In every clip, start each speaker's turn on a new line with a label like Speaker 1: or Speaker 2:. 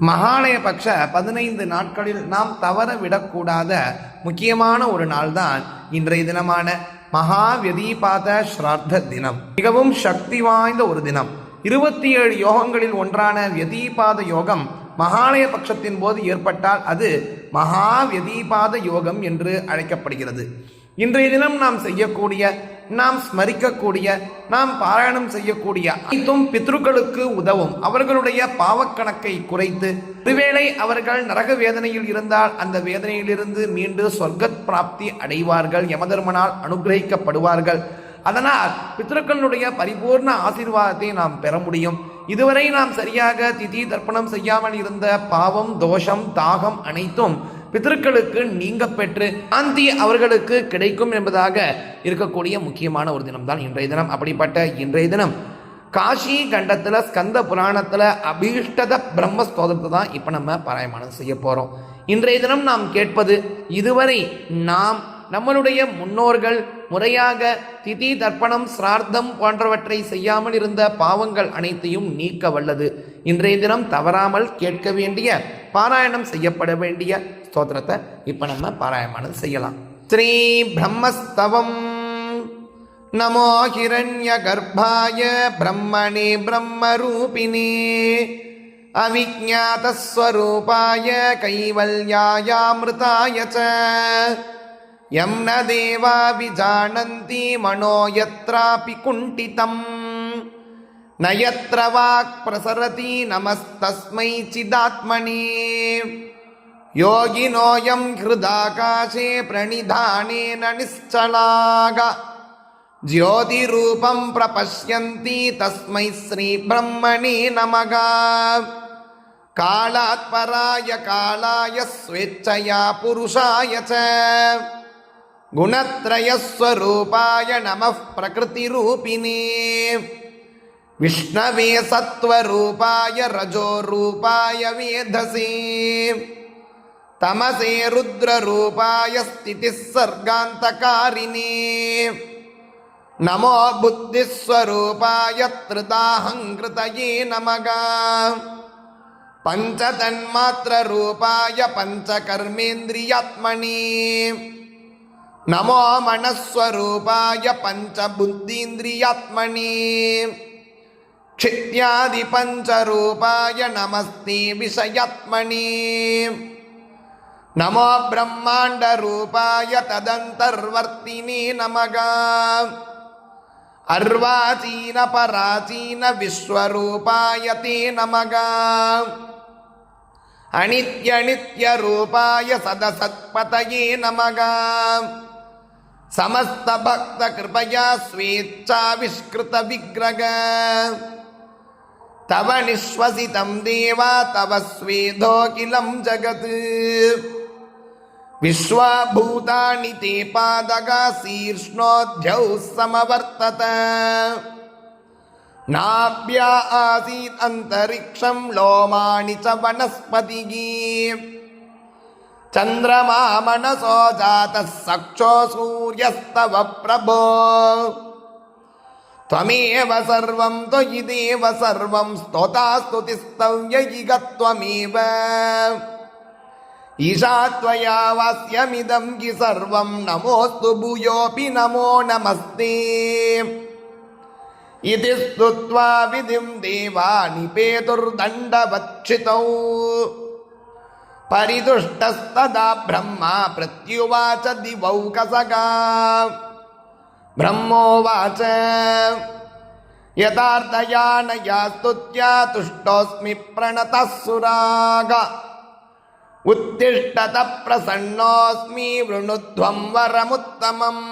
Speaker 1: மகாலய பட்ச பதினைந்து நாட்களில் நாம் தவற விடக்கூடாத முக்கியமான ஒரு நாள்தான் இன்றைய தினமான மகா வெதீபாத ஸ்ரார்த்த தினம். மிகவும் சக்தி வாய்ந்த ஒரு தினம். இருபத்தி ஏழு யோகங்களில் ஒன்றான வியதீபாத யோகம் மகாலய பட்சத்தின் போது ஏற்பட்டால் அது மகா வெதீபாத யோகம் என்று அழைக்கப்படுகிறது. இன்றைய தினம் நாம் செய்யக்கூடிய நாம் ஸ்மரிக்கக்கூடிய நாம் பாராயணம் செய்யக்கூடிய அனைத்தும் பித்ருக்களுக்கு உதவும். அவர்களுடைய பாவக்கணக்கை குறைத்து ஒருவேளை அவர்கள் நரக வேதனையில் இருந்தால் அந்த வேதனையிலிருந்து மீண்டு சொர்க்கத் பிராப்தி அடைவார்கள் யமதர்மனால் அனுகிரகிக்கப்படுவார்கள். அதனால் பித்ருக்களுடைய பரிபூர்ண ஆசீர்வாதத்தை நாம் பெற முடியும். இதுவரை நாம் சரியாக திதி தர்ப்பணம் செய்யாமல் இருந்த பாவம் தோஷம் தாகம் அனைத்தும் பிதர்களுக்கு நீங்க பெற்று அந்தி அவர்களுக்கு கிடைக்கும் என்பதாக இருக்கக்கூடிய முக்கியமான ஒரு தினம்தான் இன்றைய தினம். அப்படிப்பட்ட இன்றைய தினம் காஷி கண்டத்தில் ஸ்கந்த புராணத்தில் அபீஷ்டத பிரம்ம ஸ்தோதத்தை தான் இப்போ நம்ம பாராயணம் செய்ய போகிறோம் இன்றைய தினம் நாம் கேட்பது இதுவரை நாம் நம்மளுடைய முன்னோர்கள் முறையாக திதி தர்ப்பணம் சிரார்த்தம் போன்றவற்றை செய்யாமல் இருந்த பாவங்கள் அனைத்தையும் நீக்க வல்லது இன்றைய தினம் தவறாமல் கேட்க வேண்டிய பாராயணம் செய்யப்பட வேண்டிய ஸ்தோத்திரத்தை இப்போ நம்ம பாராயணம் செய்யலாம் ஸ்ரீ பிரம்மஸ்தவம் நமோ ஹிரண்ய கர்ப்பாய பிரம்மணே பிரம்மரூபிணே अविज्ञातस्वरूपाय कैवल्यायामृताय च యం నేవా విజానంతి మనో యత్రాపి కుంఠితం. నయత్ర వాక్ ప్రసరతి నమస్తస్మై చిదాత్మని. యోగినోయం హృదాకాశే ప్రణిధానేన నిశ్చలాగా. జ్యోతిరూపం ప్రపశ్యంతి తస్మై శ్రీబ్రహ్మణి నమగా కాళాత్పరాయ కాళాయ స్వేచ్ఛయా పురుషాయ చ. குணத்ரயஸ்வரூபாய நம பிரகிருதி ரூபிணே விஷ்ணவே சத்வரூபாய ரஜோரூபாய வேதசே தமசே ருத்ரரூபாய ஸ்திதி சர்காந்தகாரிணே நமோ புத்திஸ்வரூபாய திருதாஹங்கிருதயே நமகா. பஞ்சதன்மாத்திரரூபாய பஞ்சகர்மேந்திரியாத்மனே. नमो मनस्वरूपाय पञ्चबुद्धीन्द्रियात्मनि क्षित्यादिपञ्चरूपाय नमस्ते विषयात्मनि नमो ब्रह्माण्डरूपाय तदन्तर्वर्तिने नमः अर्वाचीनपराचीनविश्वरूपाय ते नमः अनित्यनित्यरूपाय सदसत्पतये नमः समस्तभक्तकृपया स्वेच्छाविष्कृतविग्रह तव निःश्वसितं देवा तव स्वेदोऽखिलं जगत् विश्वाभूतानि ते पादगा शीर्ष्णोऽध्यौ समवर्तत नाभ्या आसीत् अन्तरिक्षं लोमाणि च वनस्पतिः चन्द्रमा मनसो जातः सक्षो सूर्यस्तव प्रभो त्वमेव सर्वं त्वयि देव सर्वं स्तोतास्तुतिस्तव्ययिगत्वमेव ईशा त्वया वास्यमिदं हि सर्वं नमोऽस्तु भूयोऽपि नमो नमस्ते इति स्तुत्वा विधिं देवानिपेतुर्दण्डवक्षितौ परितुष्टस्तदा ब्रह्मा प्रत्युवाच दिवौकसगा ब्रह्मोवाच यथार्थया न या स्तुत्या तुष्टोऽस्मि प्रणतः सुराग उत्तिष्ठत प्रसन्नोऽस्मि वृणुध्वं वरमुत्तमम्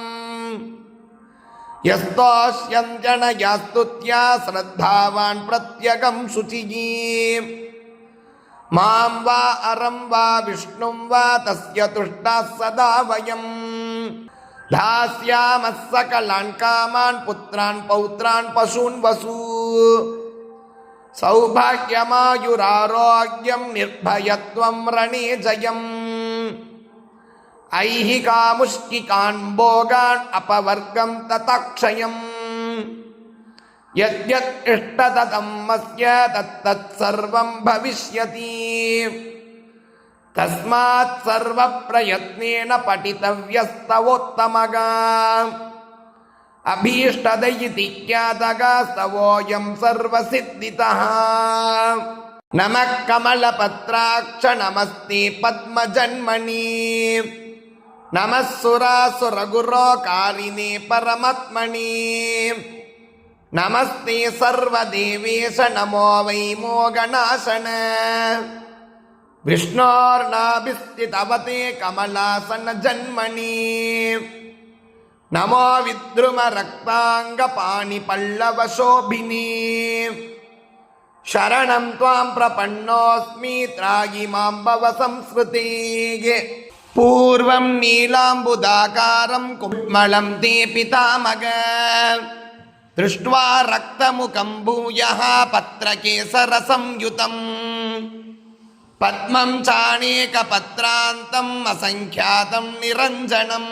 Speaker 1: यस्तोष्यन्त्यनया स्तुत्या श्रद्धावान् प्रत्यगं शुचिः மாம் வா அறம் வா விஷ்ணும் வா தஸ்ய துஷ்டா சதா வயம். தாஸ்யாமஸ்ஸகலான் காமான் புத்திரான் பௌத்ரான் பசூன் வசூ. சௌபாகியமாயுராரோக்கியம் நிர்பயத்வம் ரணே ஜயம் ஐஹிகாமுஷ்கிகான் போகான் அபவர்க்கம் ததாக்ஷயம். यद्यत् इष्टततं मस्य तत्तत् सर्वं भविष्यति तस्मात् सर्वप्रयत्नेन पठितव्यस्तवोत्तमगा अभीष्टद इति ख्यातगा स्तवोऽयं सर्वसिद्धितः नमः कमलपत्राक्ष नमस्ते पद्मजन्मनि नमः सुरासुरगुरोकारिणे परमात्मनि நமஸ்தி சர்வதேவேஷ நமோ வை மோகநாசன. விஷ்ணோர்நாபிஸ்திதவதே கமலாசன ஜன்மணி நமோ வித்ரும ரக்தாங்க பாணி பல்லவ சோபினி. சரணம் துவாம் பிரபன்னோஸ்மி திராகி மாம்பவ சம்ஸ்ருதேயே பூர்வம் நீலாம்புதாகாரம் குட்மளம் தே பிதாமக. दृष्ट्वा रक्तमुखं भूयः पत्रकेसरसंयुतम् पद्मं चाणेकपत्रान्तम् असङ्ख्यातं निरञ्जनम्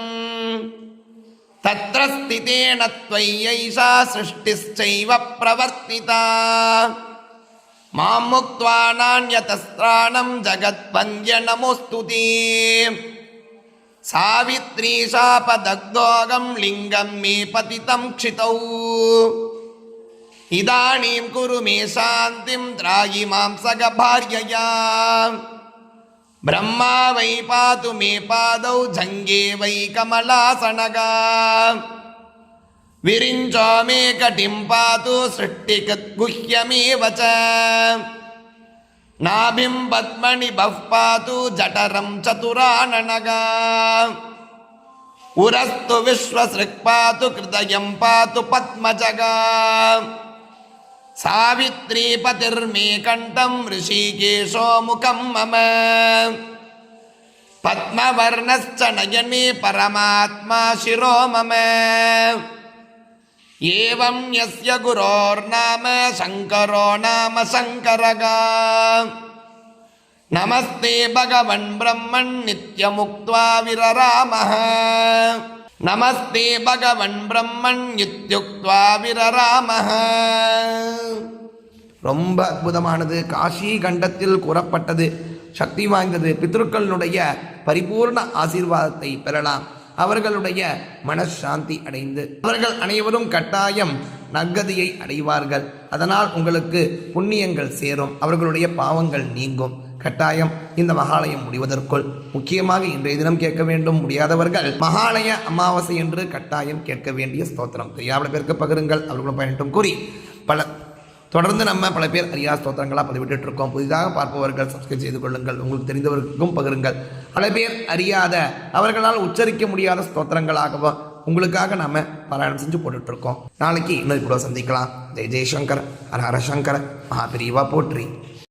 Speaker 1: तत्र स्थितेन त्वय्यैषा सृष्टिश्चैव प्रवर्तिता मां मुक्त्वा नान्यतस्त्राणं जगद्वन्द्य नमोऽस्तु ते सावित्री शापदग्धोगं लिङ्गं मे पतितं क्षितौ इदानीं कुरु मे शान्तिं त्रायि मां सगभार्यया ब्रह्मा वै पातु मे पादौ जङ्गे वै कमलासनगा विरिञ्चो मे कटिं पातु सृष्टिकृद्गुह्यमेव च நாபிம் பத்மணி பவ்பாது ஜடரம் சதுரானனகா உரஸ்து விஸ்வசிருக் பாது கிருதயம் பாது பத்மஜகா சாவித்ரி பதிர்மே கண்டம் ரிஷிகேஷோ முகம் மம பத்மவர்ணஸ்ச நயனே பரமாத்மா சிரோ மம ஏவம் எஸ்ய குரோர் நாம சங்கரோ நாம சங்கரகா. நமஸ்தே பகவன் பிரம்மன் நித்யமுக்வா விரராமஹ. நமஸ்தே பகவன் பிரம்மன் இத்யுக்வா விரராமஹ. ரொம்ப அற்புதமானது. காஷி கண்டத்தில் கூறப்பட்டது. சக்தி வாய்ந்தது. பித்ருக்களினுடைய பரிபூர்ண ஆசீர்வாதத்தை பெறலாம். அவர்களுடைய மனசாந்தி அடைந்து அவர்கள் அனைவரும் கட்டாயம் நற்கதியை அடைவார்கள். அதனால் உங்களுக்கு புண்ணியங்கள் சேரும். அவர்களுடைய பாவங்கள் நீங்கும். கட்டாயம் இந்த மகாலயம் முடிவதற்குள். முக்கியமாக இன்றைய தினம் கேட்க வேண்டும். முடியாதவர்கள் மகாலய அமாவாசை என்று கட்டாயம் கேட்க வேண்டிய ஸ்தோத்திரம். தெரியாமல் பேருக்கு பகிருங்கள். அவர்களும் பயனிட்டும் கூறி பல தொடர்ந்து நம்ம பல பேர் அரியா ஸ்தோத்திரங்களாக பதிவிட்டு இருக்கோம் புதிதாக பார்ப்பவர்கள் சப்ஸ்கிரைப் செய்து கொள்ளுங்கள். உங்களுக்கு தெரிந்தவர்களுக்கும் பகிருங்கள். பல பேர் அறியாத அவர்களால் உச்சரிக்க முடியாத ஸ்தோத்திரங்களாகவும் உங்களுக்காக நாம பாராயணம் செஞ்சு போட்டுட்ருக்கோம் நாளைக்கு இன்னொரு கூட சந்திக்கலாம். ஜெய் ஜெய்சங்கர் ஹர ஹர மகாபிரிவா போற்றி.